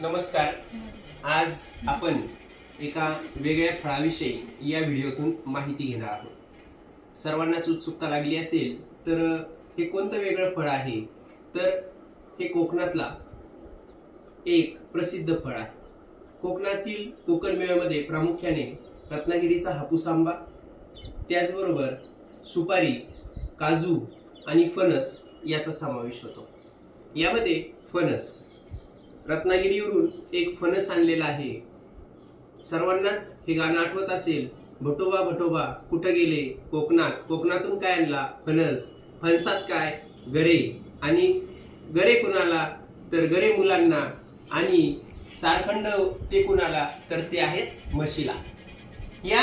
नमस्कार. आज आपण एका वेगळ्या फळाविषयी या व्हिडिओतून माहिती घेणार आहोत. सर्वांनाच उत्सुकता लागली असेल तर हे कोणतं वेगळं फळ आहे? तर हे कोकणातला एक प्रसिद्ध फळ आहे. कोकणातील कोकण मेळ्यामध्ये प्रामुख्याने रत्नागिरीचा हापूस आंबा त्याचबरोबर सुपारी काजू आणि फणस याचा समावेश होतो. यामध्ये फणस रत्नागिरीवरून एक फणस आणलेला आहे. सर्वांनाच हे गाणं आठवत असेल भटोबा भटोबा कुठं गेले? कोकणात. कोकणातून काय आणला? फणस. फणसात काय? गरे. आणि गरे कुणाला? तर गरे मुलांना. आणि चारखंड ते कुणाला? तर ते आहेत म्हशीला. या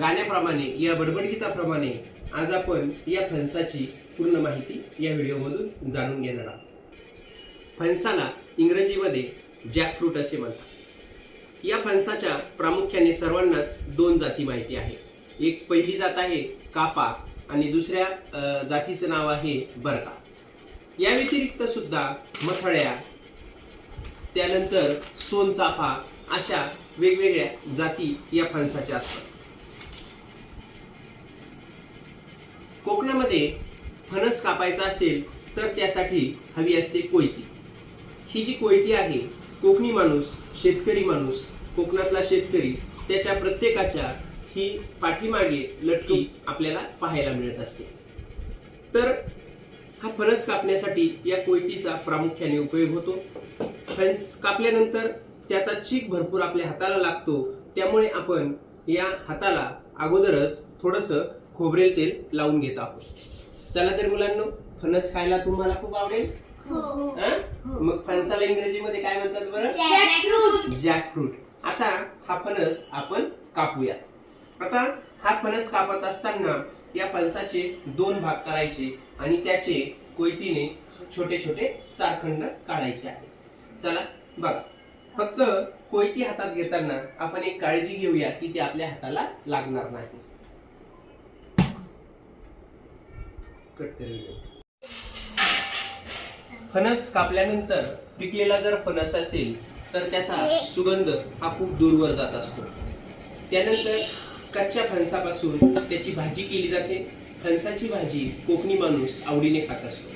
गाण्याप्रमाणे या बडबडगीताप्रमाणे आज आपण या फणसाची पूर्ण माहिती या व्हिडिओमधून जाणून घेणार आहोत. फणसाला इंग्रजीमध्ये जॅकफ्रूट असे म्हणतात. या फणसाच्या प्रामुख्याने सर्वांनाच दोन जाती माहिती आहे एक पहिली जात आहे कापा आणि दुसऱ्या जातीचं नाव आहे बरका. या व्यतिरिक्त सुद्धा मथळ्या त्यानंतर सोनचाफा अशा वेगवेगळ्या जाती या फणसाच्या असतात. कोकणामध्ये फणस कापायचा असेल तर त्यासाठी हवी असते कोयती. ही जी कोयती आहे कोकणी माणूस शेतकरी माणूस कोकणातला शेतकरी त्याच्या प्रत्येकाच्या ही पाठीमागे लटकी आपल्याला पाहायला मिळत असते. तर हा फणस कापण्यासाठी या कोयतीचा प्रामुख्याने उपयोग होतो. फणस कापल्यानंतर त्याचा चीक भरपूर आपल्या हाताला लागतो. त्यामुळे आपण या हाताला अगोदरच थोडंसं खोबरेल तेल लावून घेत आहोत. चला तर मुलांनो फणस खायला तुम्हाला खूप आवडेल? हो. हा? मग फणसाला इंग्रजीमध्ये काय म्हणतात बरं. जॅकफ्रूट आता हा फणस आपण कापूया आता हा फणस कापत असताना या फणसाचे दोन भाग करायचे आणि त्याचे कोयतीने छोटे छोटे चारखंड काढायचे आहे चला बघा. फक्त कोयती हातात घेताना आपण एक काळजी घेऊया की ते आपल्या हाताला लागणार नाही. कट करूया फणस कापल्यानंतर पिकलेला जर फणस असेल तर त्याचा सुगंध हा खूप दूरवर जात असतो. त्यानंतर कच्च्या फणसापासून त्याची भाजी केली जाते. फणसाची भाजी कोकणी माणूस आवडीने खात असतो.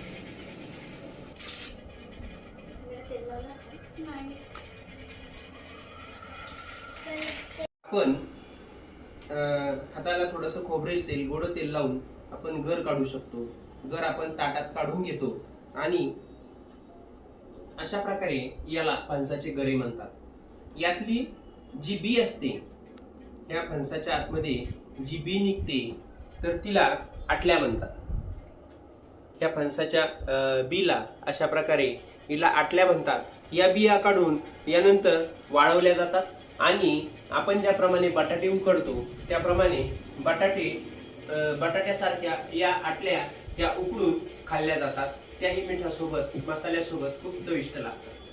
आपण हाताला थोडस खोबरेल तेल गोड तेल लावून आपण घर काढू शकतो. घर आपण ताटात काढून घेतो. आणि अशा प्रकारे याला फणसाचे गरे म्हणतात. यातली जी बी असते या फणसाच्या आतमध्ये जी बी निघते तर तिला आटल्या म्हणतात. या फणसाच्या बीला अशा प्रकारे हिला आटल्या म्हणतात. या बिया काढून यानंतर वाळवल्या जातात. आणि आपण ज्याप्रमाणे बटाटे उकडतो त्याप्रमाणे बटाटे बटाट्यासारख्या या आटल्या या उकडून खाल्ल्या जातात. त्याही मिठासोबत मसाल्यासोबत खूप चविष्ट लागतात.